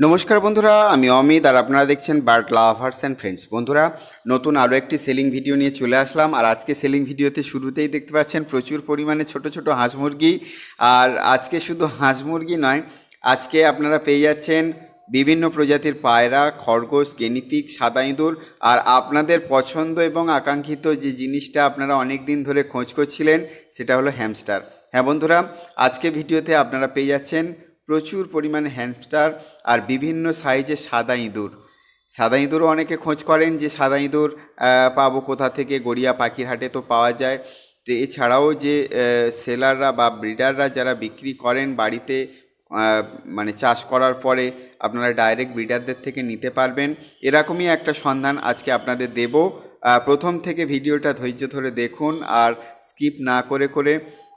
নমস্কার বন্ধুরা, আমি অমিত আর আপনারা দেখছেন বার্ড লাভার্স অ্যান্ড ফ্রেন্ডস বন্ধুরা, নতুন আরও একটি সেলিং ভিডিও নিয়ে চলে আসলাম। আর আজকে সেলিং ভিডিওতে শুরুতেই দেখতে পাচ্ছেন প্রচুর পরিমাণে ছোট ছোট হাঁস মুরগি। আর আজকে শুধু হাঁস মুরগি নয়, আজকে আপনারা পেয়ে যাচ্ছেন বিভিন্ন প্রজাতির পায়রা, খরগোশ গেনিপিক সাদা ইঁদুর। আর আপনাদের পছন্দ এবং আকাঙ্ক্ষিত যে জিনিসটা আপনারা অনেক দিন ধরে খোঁজ করছিলেন, সেটা হলো হ্যামস্টার হ্যাঁ বন্ধুরা, আজকে ভিডিওতে আপনারা পেয়ে যাচ্ছেন প্রচুর পরিমাণে হ্যামস্টার আর বিভিন্ন সাইজের সাদা ইঁদুর। সাদা ইঁদুরও অনেকে খোঁজ করেন যে সাদা ইঁদুর পাবো কোথা থেকে? গড়িয়া পাখির হাটে তো পাওয়া যায়। তো এছাড়াও যে সেলাররা বা ব্রিডাররা যারা বিক্রি করেন বাড়িতে মানে চাষ করার পরে আপনারা ডাইরেক্ট ব্রিডারদের থেকে নিতে পারবেন। এরকমই একটা সন্ধান আজকে আপনাদের দেব। প্রথম থেকে ভিডিওটা ধৈর্য ধরে দেখুন আর স্কিপ না করে করে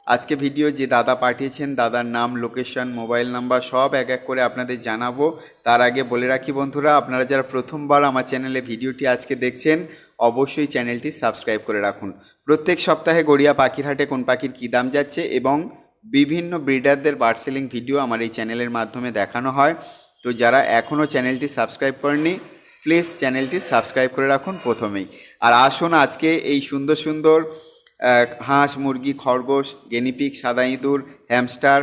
আজকে ভিডিও যে দাদা পাঠিয়েছেন, দাদার নাম লোকেশন মোবাইল নাম্বার সব এক এক করে আপনাদের জানাব। তার আগে বলে রাখি বন্ধুরা, আপনারা যারা প্রথমবার আমার চ্যানেলে ভিডিওটি আজকে দেখছেন, অবশ্যই চ্যানেলটি সাবস্ক্রাইব করে রাখুন। প্রত্যেক সপ্তাহে গড়িয়া পাখির হাটে কোন পাখির কী দাম যাচ্ছে এবং বিভিন্ন ব্রিডারদের বার্ড সেলিং ভিডিও আমার এই চ্যানেলের মাধ্যমে দেখানো হয়। তো যারা এখনও চ্যানেলটি সাবস্ক্রাইব করেননি প্লিজ চ্যানেলটি সাবস্ক্রাইব করে রাখুন প্রথমেই। আর আসুন আজকে এই সুন্দর সুন্দর হাঁস, মুরগি, খরগোশ গেনিপিক সাদা ইঁদুর, হ্যামস্টার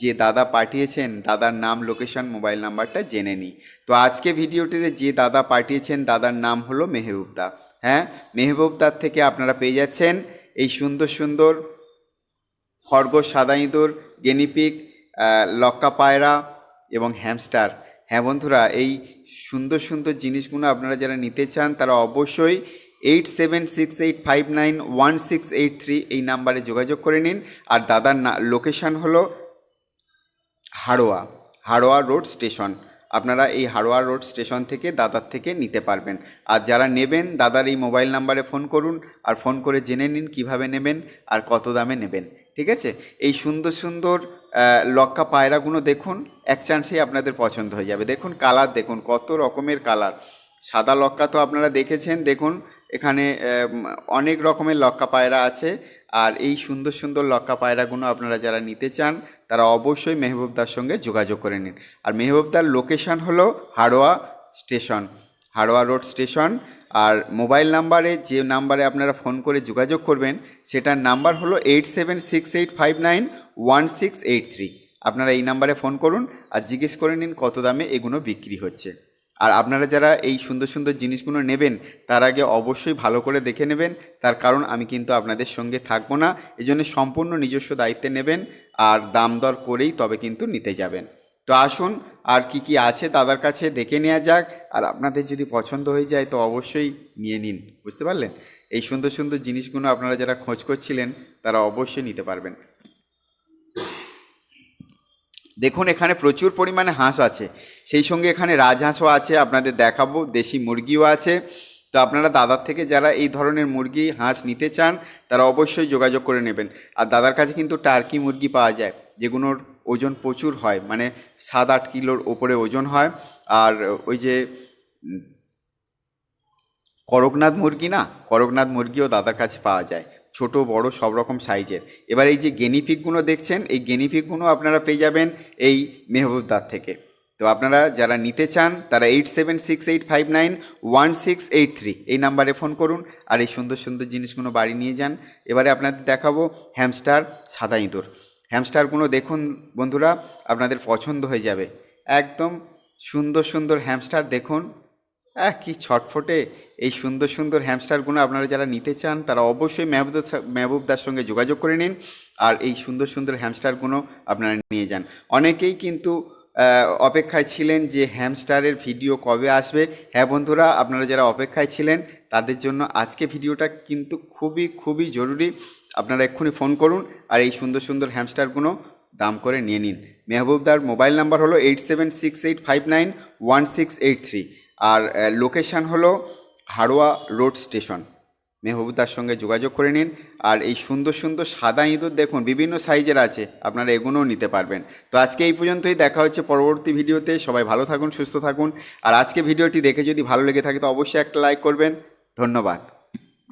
যে দাদা পাঠিয়েছেন, দাদার নাম, লোকেশন, মোবাইল নাম্বারটা জেনে নিই তো আজকে ভিডিওটিতে যে দাদা পাঠিয়েছেন, দাদার নাম হলো মেহবুবদা। হ্যাঁ মেহবুবদার থেকে আপনারা পেয়ে যাচ্ছেন এই সুন্দর সুন্দর খরগোশ, সাদা ইঁদুর গেনিপিক লক্কা পায়রা এবং হ্যামস্টার। হ্যাঁ বন্ধুরা, এই সুন্দর সুন্দর জিনিসগুলো আপনারা যারা নিতে চান, তারা অবশ্যই eight seven six eight five nine one six eight three এই নাম্বারে যোগাযোগ করে নিন। আর দাদার না লোকেশান হলো হাড়োয়া হাড়োয়া রোড স্টেশন আপনারা এই হাড়োয়া রোড স্টেশন থেকে দাদার থেকে নিতে পারবেন। আর যারা নেবেন, দাদার এই মোবাইল নাম্বারে ফোন করুন আর ফোন করে জেনে নিন কীভাবে নেবেন আর কত দামে নেবেন। ঠিক আছে? এই সুন্দর সুন্দর লক্কা পায়রাগুলো দেখুন, এক চান্সেই আপনাদের পছন্দ হয়ে যাবে। দেখুন কালার দেখুন কত রকমের কালার সাদা লক্কা তো আপনারা দেখেছেন। দেখুন, এখানে অনেক রকমের লক্কা পায়রা আছে। আর এই সুন্দর সুন্দর লক্কা পায়রাগুলো আপনারা যারা নিতে চান, তারা অবশ্যই মেহবুবদার সঙ্গে যোগাযোগ করে নিন। আর মেহবুবদার লোকেশন হলো Haroa station, Haroa road station. আর মোবাইল নাম্বারে, যে নাম্বারে আপনারা ফোন করে যোগাযোগ করবেন, সেটার নাম্বার হলো eight seven six eight five nine one six eight three. আপনারা এই নাম্বারে ফোন করুন আর জিজ্ঞেস করে নিন কত দামে এগুলো বিক্রি হচ্ছে। আর আপনারা যারা এই সুন্দর সুন্দর জিনিসগুলো নেবেন, তার আগে অবশ্যই ভালো করে দেখে নেবেন। তার কারণ আমি কিন্তু আপনাদের সঙ্গে থাকব না। এই জন্য সম্পূর্ণ নিজস্ব দায়িত্বে নেবেন আর দাম দর করেই তবে কিন্তু নিতে যাবেন। তো আসুন, আর কি কি আছে দাদার কাছে দেখে নেওয়া যাক। আর আপনাদের যদি পছন্দ হয়ে যায় তো অবশ্যই নিয়ে নিন, বুঝতে পারলেন? এই সুন্দর সুন্দর জিনিসগুলো আপনারা যারা খোঁজ করছিলেন, তারা অবশ্যই নিতে পারবেন। দেখুন, এখানে প্রচুর পরিমাণে হাঁস আছে। সেই সঙ্গে এখানে রাজহাঁসও আছে, আপনাদের দেখাবো, দেশি মুরগিও আছে। তো আপনারা দাদার থেকে যারা এই ধরনের মুরগি, হাঁস নিতে চান, তারা অবশ্যই যোগাযোগ করে নেবেন। আর দাদার কাছে কিন্তু টার্কি মুরগি পাওয়া যায়, যেগুলোর ওজন প্রচুর হয় মানে সাত আট কিলোর ওপরে ওজন হয়। আর ওই যে করকনাথ মুরগি না, করকনাথ মুরগিও দাদার কাছে পাওয়া যায়। ছোট, বড়, সব রকম সাইজের এবার এই যে গেনিফিকগুলো দেখছেন, এই গেনিফিকগুলো আপনারা পেয়ে যাবেন এই মেহবুবদার থেকে। তো আপনারা যারা নিতে চান, তারা eight seven six eight five nine one six eight three এই নাম্বারে ফোন করুন আর এই সুন্দর সুন্দর জিনিসগুলো বাড়ি নিয়ে যান। এবারে আপনাদের দেখাবো হ্যামস্টার সাদা ইঁদুর। হ্যামস্টারগুলো দেখুন বন্ধুরা, আপনাদের পছন্দ হয়ে যাবে। একদম সুন্দর সুন্দর হ্যামস্টার দেখুন। কি ছটফটে? এই সুন্দর সুন্দর হ্যামস্টারগুলো আপনারা যারা নিতে চান, তারা অবশ্যই মেহবুবদার সা- মেহবুবদার সঙ্গে যোগাযোগ করে নিন আর এই সুন্দর সুন্দর হ্যামস্টারগুলো আপনারা নিয়ে যান। অনেকেই কিন্তু অপেক্ষায় ছিলেন যে হ্যামস্টারের ভিডিও কবে আসবে। হ্যাঁ বন্ধুরা, আপনারা যারা অপেক্ষায় ছিলেন, তাদের জন্য আজকে ভিডিওটা কিন্তু খুবই খুবই জরুরি। আপনারা এক্ষুনি ফোন করুন আর এই সুন্দর সুন্দর হ্যামস্টারগুলো দাম করে নিয়ে নিন। মেহবুবদার মোবাইল নাম্বার হলো eight seven six eight five nine one six eight three আর লোকেশান হলো হাড়োয়া রোড স্টেশন। মেহবুদার সঙ্গে যোগাযোগ করে নিন। আর এই সুন্দর সুন্দর সাদা ইঁদুর দেখুন, বিভিন্ন সাইজের আছে, আপনারা এগুলোও নিতে পারবেন। তো আজকে এই পর্যন্তই, দেখা হচ্ছে পরবর্তী ভিডিওতে। সবাই ভালো থাকুন, সুস্থ থাকুন। আর আজকে ভিডিওটি দেখে যদি ভালো লেগে থাকে, তো অবশ্যই একটা লাইক করবেন। ধন্যবাদ।